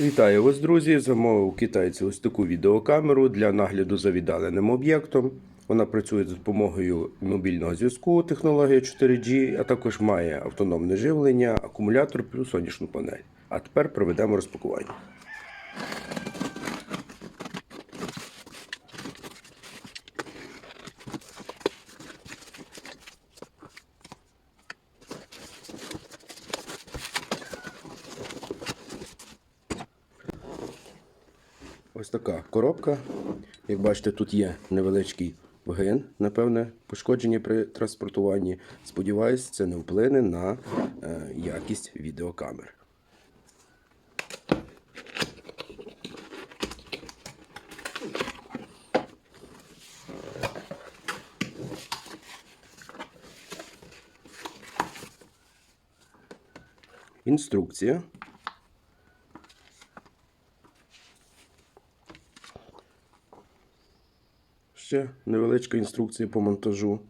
Вітаю вас, друзі! Замовив у китайця ось таку відеокамеру для нагляду за віддаленим об'єктом. Вона працює за допомогою мобільного зв'язку, технологія 4G, а також має автономне живлення, акумулятор плюс сонячну панель. А тепер проведемо розпакування. Ось така коробка. Як бачите, тут є невеличкий вгин, напевне, пошкодження при транспортуванні. Сподіваюсь, це не вплине на е, якість відеокамер. Інструкція. Ще невеличка інструкція по монтажу.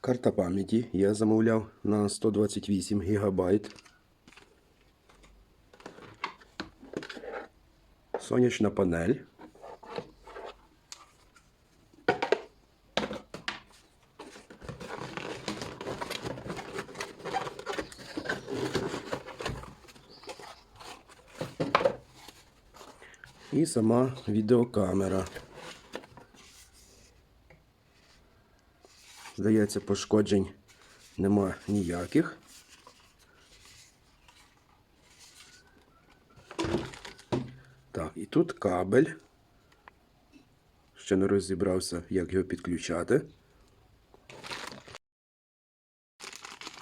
Карта пам'яті я замовляв на 128 ГБ. Сонячна панель. І сама відеокамера. Здається, пошкоджень нема ніяких. Так, і тут кабель. Ще не розібрався, як його підключати.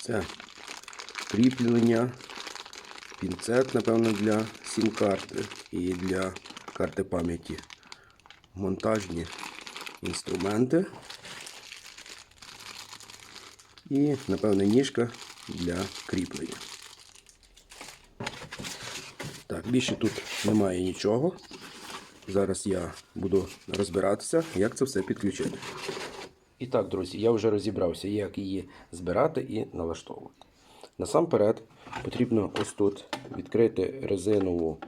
Це кріплення, пінцет, напевно, для сім-карти і для карти пам'яті. Монтажні інструменти. І, напевне, ніжка для кріплення. Так, більше тут немає нічого. Зараз я буду розбиратися, як це все підключити. І так, друзі, я вже розібрався, як її збирати і налаштовувати. Насамперед потрібно ось тут відкрити резинову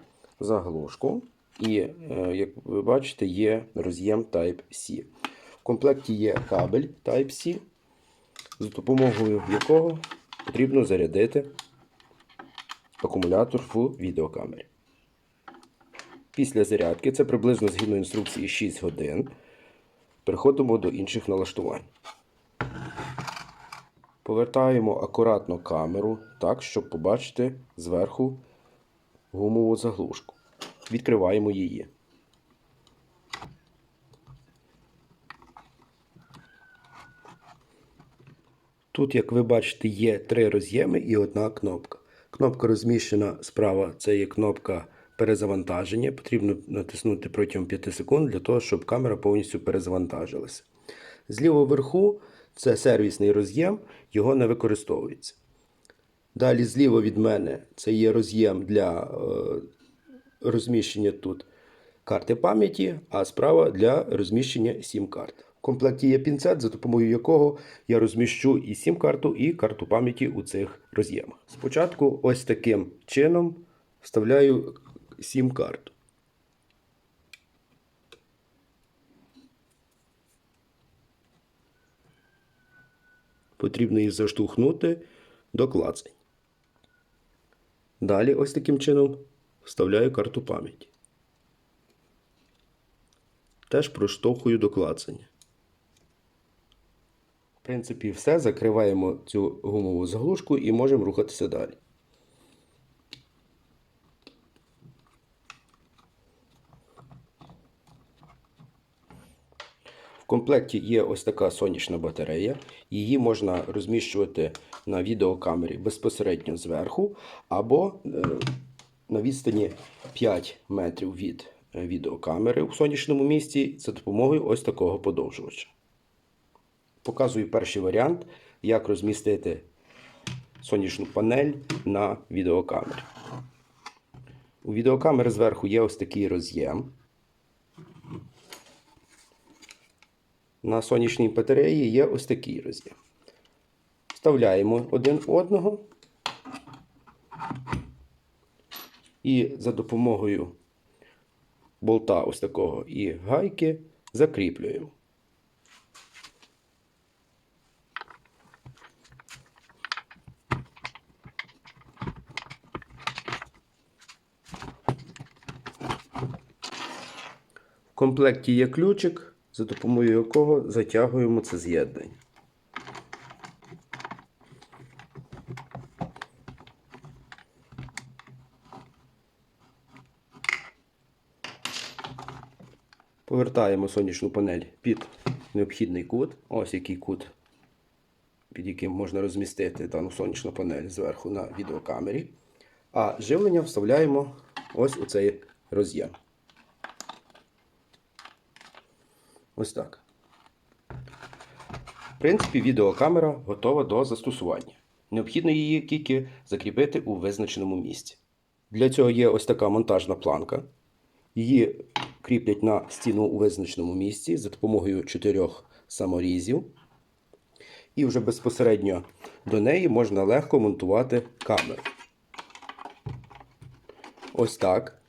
заглушку. І, е, як ви бачите, є роз'єм Type-C. В комплекті є кабель Type-C, за допомогою якого потрібно зарядити акумулятор в відеокамері. Після зарядки, це приблизно згідно інструкції 6 годин, переходимо до інших налаштувань. Повертаємо акуратно камеру так, щоб побачити зверху гумову заглушку. Відкриваємо її. Тут, як ви бачите, є три роз'єми і одна кнопка. Кнопка розміщена справа, це є кнопка перезавантаження. Потрібно натиснути протягом 5 секунд для того, щоб камера повністю перезавантажилася. Зліва вверху це сервісний роз'єм, його не використовується. Далі зліва від мене це є роз'єм для е, розміщення тут карти пам'яті, а справа для розміщення сім-карт. В комплекті є пінцет, за допомогою якого я розміщу і сім-карту, і карту пам'яті у цих роз'ємах. Спочатку ось таким чином вставляю сім-карту. Потрібно її заштовхнути до клацань. Далі ось таким чином вставляю карту пам'яті. Теж проштовхую до клацання. В принципі, все. Закриваємо цю гумову заглушку і можемо рухатися далі. В комплекті є ось така сонячна батарея. Її можна розміщувати на відеокамері безпосередньо зверху, або е, на відстані 5 метрів від е, відеокамери у сонячному місці за допомогою ось такого подовжувача. Показую перший варіант, як розмістити сонячну панель на відеокамері. У відеокамери зверху є ось такий роз'єм. На сонячній батареї є ось такий роз'єм. Вставляємо один одного І за допомогою болта ось такого і гайки закріплюємо. В комплекті є ключик, за допомогою якого затягуємо це з'єднання. Повертаємо сонячну панель під необхідний кут. Ось який кут, під яким можна розмістити дану сонячну панель зверху на відеокамері. А живлення вставляємо ось у цей роз'єм. Ось так. В принципі, відеокамера готова до застосування. Необхідно її тільки закріпити у визначеному місці. Для цього є ось така монтажна планка. Її кріплять на стіну у визначеному місці за допомогою чотирьох саморізів. І вже безпосередньо до неї можна легко монтувати камеру. Ось так.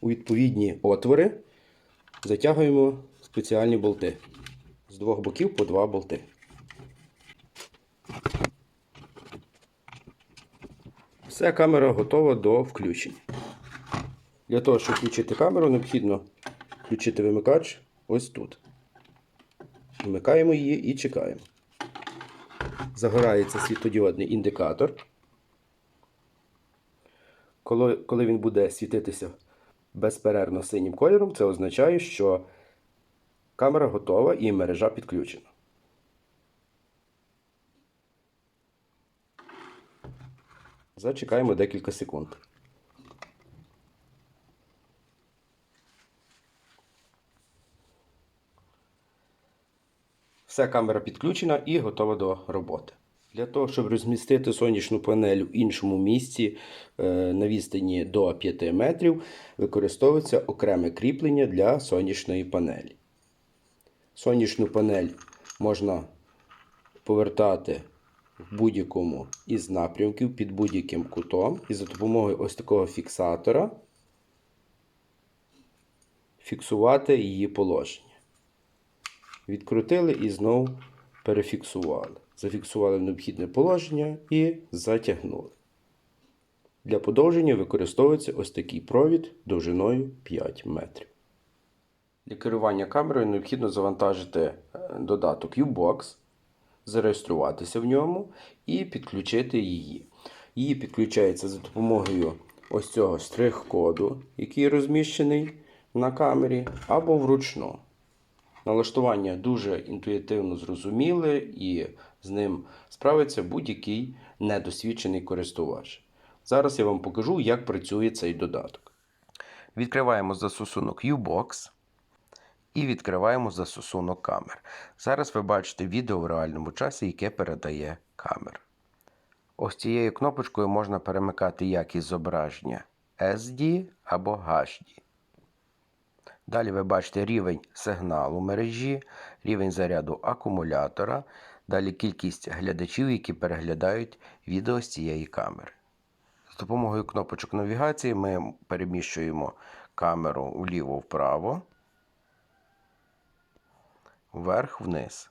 У відповідні отвори затягуємо спеціальні болти. З двох боків по два болти. Все, камера готова до включення. Для того, щоб включити камеру, необхідно включити вимикач ось тут. Вмикаємо її і чекаємо. Загорається світлодіодний індикатор. Коли він буде світитися безперервно синім кольором, це означає, що камера готова і мережа підключена. Зачекаємо декілька секунд. Все, камера підключена і готова до роботи. Для того, щоб розмістити сонячну панель в іншому місці е, на відстані до 5 метрів, використовується окреме кріплення для сонячної панелі. Сонячну панель можна повертати в будь-якому із напрямків під будь-яким кутом. І за допомогою ось такого фіксатора фіксувати її положення. Відкрутили і знову перефіксували. Зафіксували необхідне положення і затягнули. Для подовження використовується ось такий провід довжиною 5 метрів. Для керування камерою необхідно завантажити е, додаток U-Box, зареєструватися в ньому і підключити її. Її підключається за допомогою ось цього штрих-коду, який розміщений на камері, або вручну. Налаштування дуже інтуїтивно зрозуміле і з ним справиться будь-який недосвідчений користувач. Зараз я вам покажу, як працює цей додаток. Відкриваємо застосунок U-Box і відкриваємо застосунок камер. Зараз ви бачите відео в реальному часі, яке передає камера. Ось цією кнопочкою можна перемикати якість зображення SD або HD. Далі ви бачите рівень сигналу мережі, рівень заряду акумулятора, далі кількість глядачів, які переглядають відео з цієї камери. З допомогою кнопочок навігації ми переміщуємо камеру вліво-вправо, вверх-вниз.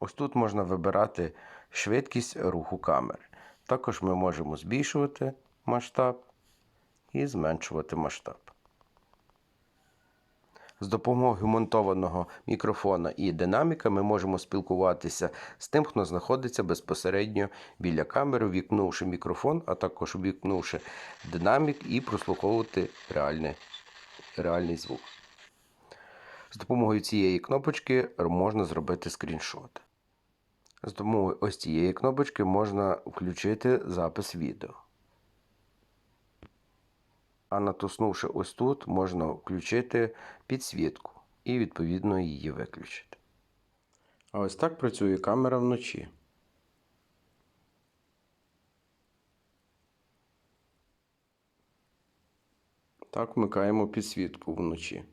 Ось тут можна вибирати швидкість руху камери. Також ми можемо збільшувати масштаб і зменшувати масштаб. З допомогою монтованого мікрофона і динаміка ми можемо спілкуватися з тим, хто знаходиться безпосередньо біля камери, вікнувши мікрофон, а також вікнувши динамік і прослуховувати реальний, реальний звук. З допомогою цієї кнопочки можна зробити скріншот. З допомогою ось цієї кнопочки можна включити запис відео. А натиснувши ось тут, можна включити підсвітку і відповідно її виключити. А ось так працює камера вночі. Так вмикаємо підсвітку вночі.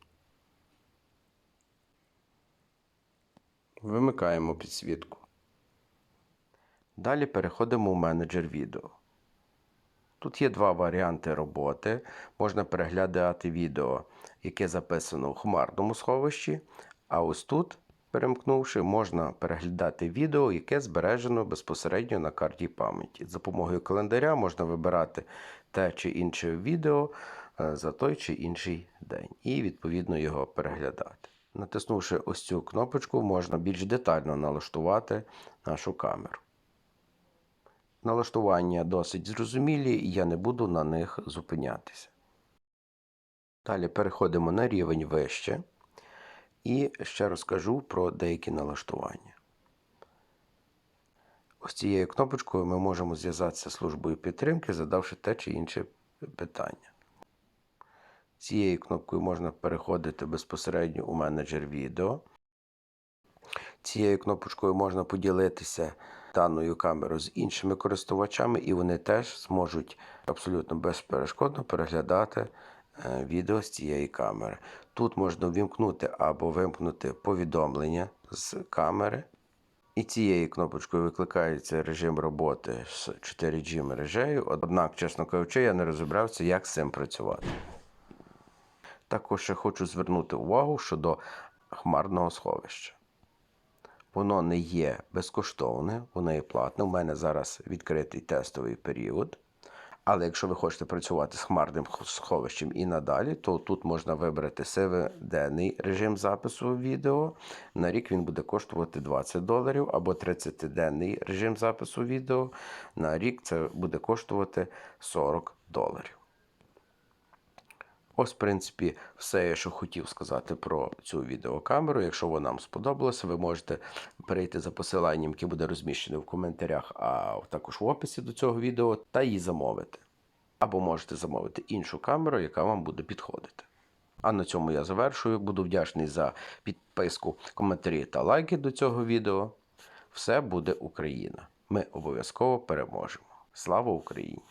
Вимикаємо підсвітку. Далі переходимо в менеджер відео. Тут є два варіанти роботи. Можна переглядати відео, яке записано у хмарному сховищі, а ось тут, перемкнувши, можна переглядати відео, яке збережено безпосередньо на карті пам'яті. За допомогою календаря можна вибирати те чи інше відео е, за той чи інший день і відповідно його переглядати. Натиснувши ось цю кнопочку, можна більш детально налаштувати нашу камеру. Налаштування досить зрозумілі, і я не буду на них зупинятися. Далі переходимо на рівень вище і ще розкажу про деякі налаштування. Ось цією кнопочкою ми можемо зв'язатися з службою підтримки, задавши те чи інше питання. Цією кнопкою можна переходити безпосередньо у менеджер відео. Цією кнопочкою можна поділитися даною камерою з іншими користувачами, і вони теж зможуть абсолютно безперешкодно переглядати е, відео з цієї камери. Тут можна ввімкнути або вимкнути повідомлення з камери. І цією кнопочкою викликається режим роботи з 4G мережею. Однак, чесно кажучи, я не розібрався, як з цим працювати. Також ще хочу звернути увагу щодо хмарного сховища. Воно не є безкоштовне, воно є платне. У мене зараз відкритий тестовий період. Але якщо ви хочете працювати з хмарним сховищем і надалі, то тут можна вибрати 7-денний режим запису відео. На рік він буде коштувати 20 доларів, або 30-денний режим запису відео. На рік це буде коштувати 40 доларів. Ось, в принципі, все, що хотів сказати про цю відеокамеру. Якщо вона вам сподобалася, ви можете перейти за посиланням, яке буде розміщене в коментарях, а також в описі до цього відео, та її замовити. Або можете замовити іншу камеру, яка вам буде підходити. А на цьому я завершую. Буду вдячний за підписку, коментарі та лайки до цього відео. Все буде Україна. Ми обов'язково переможемо. Слава Україні!